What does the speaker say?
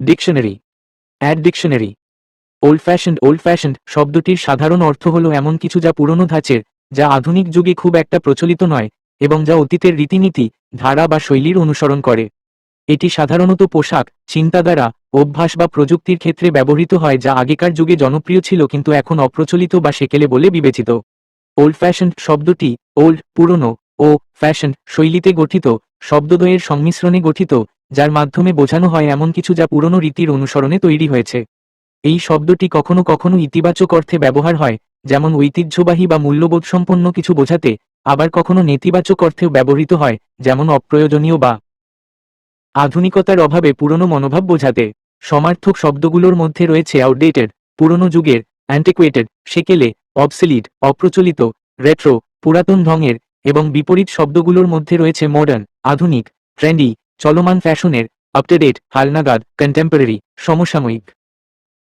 Dictionary add dictionary old fashioned old fashioned শব্দটির সাধারণ অর্থ হল এমন কিছু যা পুরনো ধাঁচের, যা আধুনিক যুগে খুব একটা প্রচলিত নয় এবং যা অতীতের রীতিনীতি, ধারা বা শৈলীর অনুসরণ করে। এটি সাধারণত পোশাক, চিন্তাধারা, অভ্যাস বা প্রযুক্তির ক্ষেত্রে ব্যবহৃত হয় যা আগেকার যুগে জনপ্রিয় ছিল কিন্তু এখন অপ্রচলিত বা সেকেলে বলে বিবেচিত। ওল্ড ফ্যাশন শব্দটি ওল্ড পুরনো ও ফ্যাশন শৈলীতে গঠিত, শব্দদ্বয়ের সংমিশ্রণে গঠিত যার মাধ্যমে বোঝানো হয় এমন কিছু যা পুরনো রীতির অনুসরণে তৈরি হয়েছে। এই শব্দটি কখনো কখনো ইতিবাচক অর্থে ব্যবহার হয়, যেমন ঐতিহ্যবাহী বা মূল্যবোধ সম্পন্ন কিছু বোঝাতে, আবার কখনো নেতিবাচক অর্থেও ব্যবহৃত হয়, যেমন অপ্রয়োজনীয় বা আধুনিকতার অভাবে পুরনো মনোভাব বোঝাতে। সমার্থক শব্দগুলোর মধ্যে রয়েছে আউটডেটেড পুরনো যুগের অ্যান্টিকুয়েটেড সেকেলে অবসেলিট অপ্রচলিত রেট্রো পুরাতন ঢঙের এবং বিপরীত শব্দগুলোর মধ্যে রয়েছে মডার্ন আধুনিক ট্রেন্ডি চলমান ফ্যাশনের আপটুডেট হালনাগাদ কন্টেম্পোরারি সমসাময়িক।